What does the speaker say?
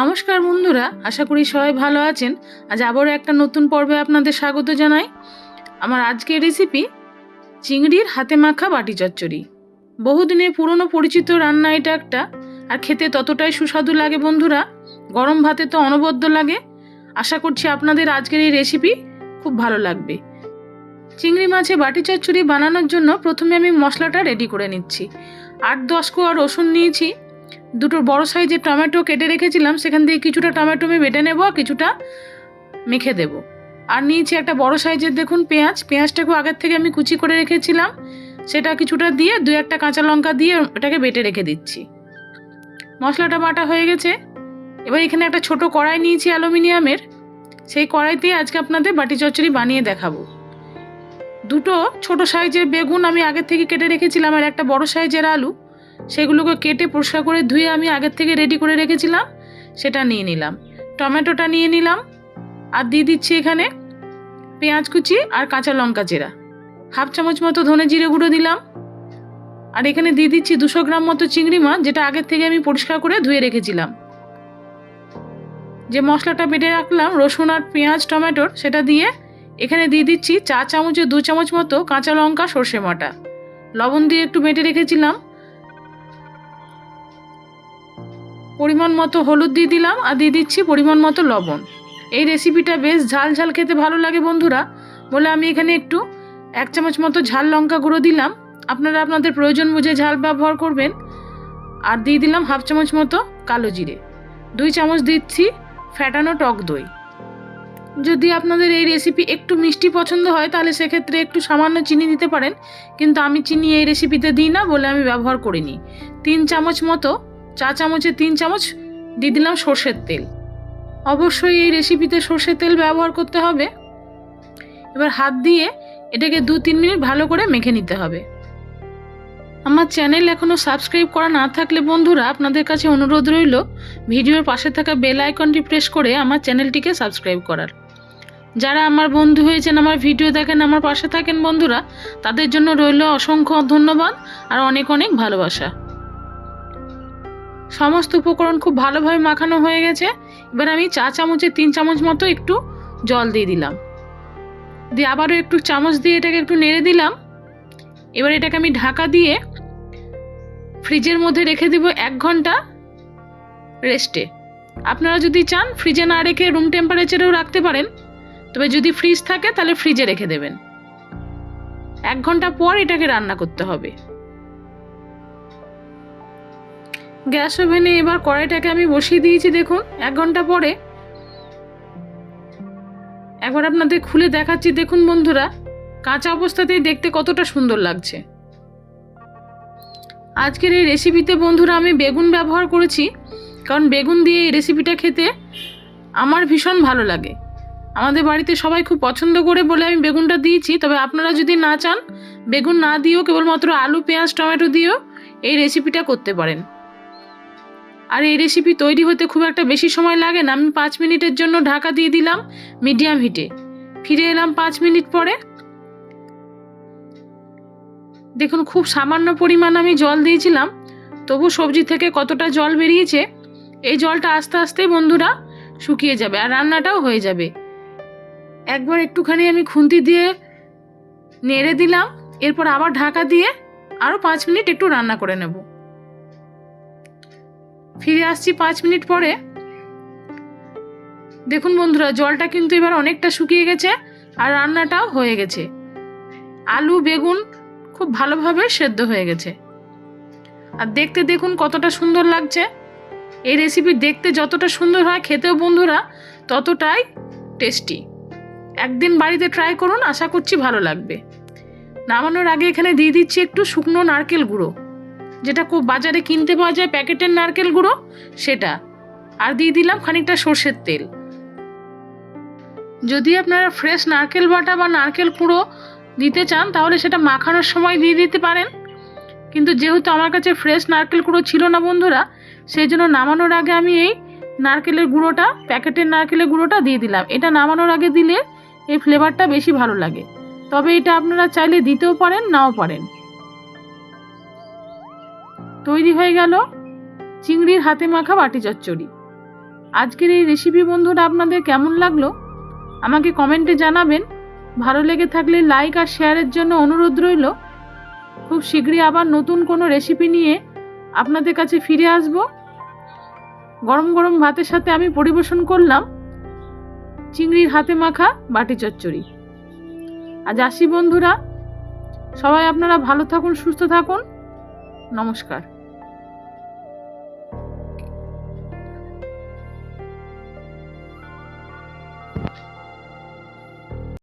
নমস্কার বন্ধুরা, আশা করি সবাই ভালো আছেন। আজ আবারও একটা নতুন পর্বে আপনাদের স্বাগত জানাই। আমার আজকের রেসিপি চিংড়ির হাতে মাখা বাটি চচ্চড়ি। বহুদিনের পুরনো পরিচিত রান্না এটা একটা, আর খেতে ততটাই সুস্বাদু লাগে বন্ধুরা। গরম ভাতে তো অনবদ্য লাগে। আশা করছি আপনাদের আজকের এই রেসিপি খুব ভালো লাগবে। চিংড়ি মাছে বাটি চচ্চড়ি বানানোর জন্য প্রথমে আমি মশলাটা রেডি করে নিচ্ছি। আট দশ কোয়া রসুন নিয়েছি। দুটো বড় সাইজের টমেটো কেটে রেখেছিলাম, সেখান থেকে কিছুটা টমেটো আমি বেটে নেব কিছুটা মেখে দেব। আর নিয়েছি একটা বড় সাইজের দেখুন পেঁয়াজ। পেঁয়াজটাকে আগের থেকে আমি কুচি করে রেখেছিলাম। সেটা কিছুটা দিয়ে দু একটা কাঁচা লঙ্কা দিয়ে ওটাকে বেটে রেখে দিচ্ছি। মশলাটা বাটা হয়ে গেছে। এবার এখানে একটা ছোট কড়াই নিয়েছি অ্যালুমিনিয়ামের। সেই কড়াইতে আজকে আপনাদের বাটি চচ্চড়ি বানিয়ে দেখাবো। দুটো ছোট সাইজের বেগুন আমি আগের থেকে কেটে রেখেছিলাম আর একটা বড় সাইজের আলু। সেগুলোকে কেটে পরিষ্কার করে ধুয়ে আমি আগের থেকে রেডি করে রেখেছিলাম, সেটা নিয়ে নিলাম। টমেটোটা নিয়ে নিলাম, আর দিয়ে দিচ্ছি এখানে পেঁয়াজ কুচি আর কাঁচা লঙ্কা চেরা হাফ চামচ মতো ধনে জিরে গুঁড়ো দিলাম। আর এখানে দিয়ে দিচ্ছি দুশো গ্রাম মতো চিংড়ি মাছ, যেটা আগের থেকে আমি পরিষ্কার করে ধুয়ে রেখেছিলাম। যে মশলাটা বেটে রাখলাম, রসুন আর পেঁয়াজ, টমেটোর, সেটা দিয়ে এখানে দিয়ে দিচ্ছি চা চামচে দু চামচ মতো কাঁচা লঙ্কা, সর্ষে বাটা। লবণ দিয়ে একটু বেটে রেখেছিলাম। পরিমাণ মতো হলুদ দিয়ে দিলাম আর দিয়ে দিচ্ছি পরিমাণ মতো লবণ। এই রেসিপিটা বেশ ঝাল ঝাল খেতে ভালো লাগে বন্ধুরা। বলে আমি এখানে একটু এক চামচ মতো ঝাল লঙ্কা গুঁড়ো দিলাম। আপনারা আপনাদের প্রয়োজন বুঝে ঝাল ব্যবহার করবেন। আর দিয়ে দিলাম হাফ চামচ মতো কালো জিরে। দুই চামচ দিচ্ছি ফ্যাটানো টক দই। যদি আপনাদের এই রেসিপি একটু মিষ্টি পছন্দ হয়, তাহলে সেক্ষেত্রে একটু সামান্য চিনি দিতে পারেন। কিন্তু আমি চিনি এই রেসিপিতে দিই না বলে আমি ব্যবহার করিনি। তিন চামচ মতো চা চামচে তিন চামচ, দিয়ে দিলাম সর্ষের তেল। অবশ্যই এই রেসিপিতে সর্ষের তেল ব্যবহার করতে হবে। এবার হাত দিয়ে এটাকে দু তিন মিনিট ভালো করে মেখে নিতে হবে। আমার চ্যানেল এখনও সাবস্ক্রাইব করা না থাকলে বন্ধুরা, আপনাদের কাছে অনুরোধ রইল, ভিডিওর পাশে থাকা বেল আইকনটি প্রেস করে আমার চ্যানেলটিকে সাবস্ক্রাইব করার। যারা আমার বন্ধু হয়েছেন, আমার ভিডিও দেখেন, আমার পাশে থাকেন বন্ধুরা, তাদের জন্য রইল অসংখ্য ধন্যবাদ আর অনেক অনেক ভালোবাসা। সমস্ত উপকরণ খুব ভালোভাবে মাখানো হয়ে গেছে। এবার আমি চা চামচে তিন চামচ মতো একটু জল দিয়ে দিলাম। দিয়ে আবারও একটু চামচ দিয়ে এটাকে একটু নেড়ে দিলাম। এবার এটাকে আমি ঢাকা দিয়ে ফ্রিজের মধ্যে রেখে দিব এক ঘণ্টা রেস্টে। আপনারা যদি চান ফ্রিজে না রেখে রুম টেম্পারেচারেও রাখতে পারেন, তবে যদি ফ্রিজ থাকে তাহলে ফ্রিজে রেখে দেবেন। এক ঘণ্টা পর এটাকে রান্না করতে হবে। গ্যাস ওভেনে এবার কড়াইটাকে আমি বসিয়ে দিয়েছি, দেখুন। এক ঘণ্টা পরে। একবার আপনাদের খুলে দেখাচ্ছি, দেখুন বন্ধুরা, কাঁচা অবস্থাতেই দেখতে কতটা সুন্দর লাগছে। আজকের এই রেসিপিতে বন্ধুরা, আমি বেগুন ব্যবহার করেছি, কারণ বেগুন দিয়ে এই রেসিপিটা খেতে আমার ভীষণ ভালো লাগে। আমাদের বাড়িতে সবাই খুব পছন্দ করে বলে আমি বেগুনটা দিয়েছি, তবে আপনারা যদি না চান, বেগুন না দিয়েও কেবলমাত্র আলু, পেঁয়াজ, টমেটো দিয়েও এই রেসিপিটা করতে পারেন। আর এই রেসিপি তৈরি হতে খুব একটা বেশি সময় লাগে না। আমি পাঁচ মিনিটের জন্য ঢাকা দিয়ে দিলাম মিডিয়াম হিটে ফিরে এলাম পাঁচ মিনিট পরে। দেখুন, খুব সামান্য পরিমাণ আমি জল দিয়েছিলাম। তবু সবজি থেকে কতটা জল বেরিয়েছে, এই জলটা আস্তে আস্তে বন্ধুরা শুকিয়ে যাবে আর রান্নাটাও হয়ে যাবে। একবার একটুখানি আমি খুন্তি দিয়ে নেড়ে দিলাম। এরপর আবার ঢাকা দিয়ে আরও পাঁচ মিনিট একটু রান্না করে নেব। ফিরে আসছি পাঁচ মিনিট পরে। দেখুন বন্ধুরা, জলটা কিন্তু এবার অনেকটা শুকিয়ে গেছে আর রান্নাটাও হয়ে গেছে। আলু, বেগুন খুব ভালোভাবে সেদ্ধ হয়ে গেছে। আর দেখতে দেখুন কতটা সুন্দর লাগছে। এই রেসিপি দেখতে যতটা সুন্দর হয় খেতেও বন্ধুরা, ততটাই টেস্টি একদিন বাড়িতে ট্রাই করুন, আশা করছি ভালো লাগবে। নামানোর আগে এখানে দিয়ে দিচ্ছি একটু শুকনো নারকেল গুঁড়ো। যেটা খুব বাজারে কিনতে পাওয়া যায় প্যাকেটের নারকেল গুঁড়ো, সেটা। আর দিয়ে দিলাম খানিকটা সর্ষের তেল। যদি আপনারা ফ্রেশ নারকেল বাটা বা নারকেল কুড়ো দিতে চান, তাহলে সেটা মাখানোর সময় দিয়ে দিতে পারেন। কিন্তু যেহেতু আমার কাছে ফ্রেশ নারকেল কুড়ো ছিল না বন্ধুরা সেই জন্য নামানোর আগে আমি এই নারকেলের গুঁড়োটা, প্যাকেটের নারকেলের গুঁড়োটা দিয়ে দিলাম। এটা নামানোর আগে দিলে এই ফ্লেভারটা বেশি ভালো লাগে। তবে এটা আপনারা চাইলে দিতেও পারেন, নাও পারেন। তৈরি হয়ে গেল চিংড়ির হাতে মাখা বাটি চচ্চড়ি। আজকের এই রেসিপি বন্ধুরা আপনাদের কেমন লাগল? আমাকে কমেন্টে জানাবেন। ভালো লেগে থাকলে লাইক আর শেয়ারের জন্য অনুরোধ রইল। খুব শীঘ্রই আবার নতুন কোনো রেসিপি নিয়ে আপনাদের কাছে ফিরে আসব। গরম গরম ভাতের সাথে আমি পরিবেশন করলাম চিংড়ির হাতে মাখা বাটি চচ্চড়ি। আজ আসি বন্ধুরা। সবাই আপনারা ভালো থাকুন, সুস্থ থাকুন। নমস্কার।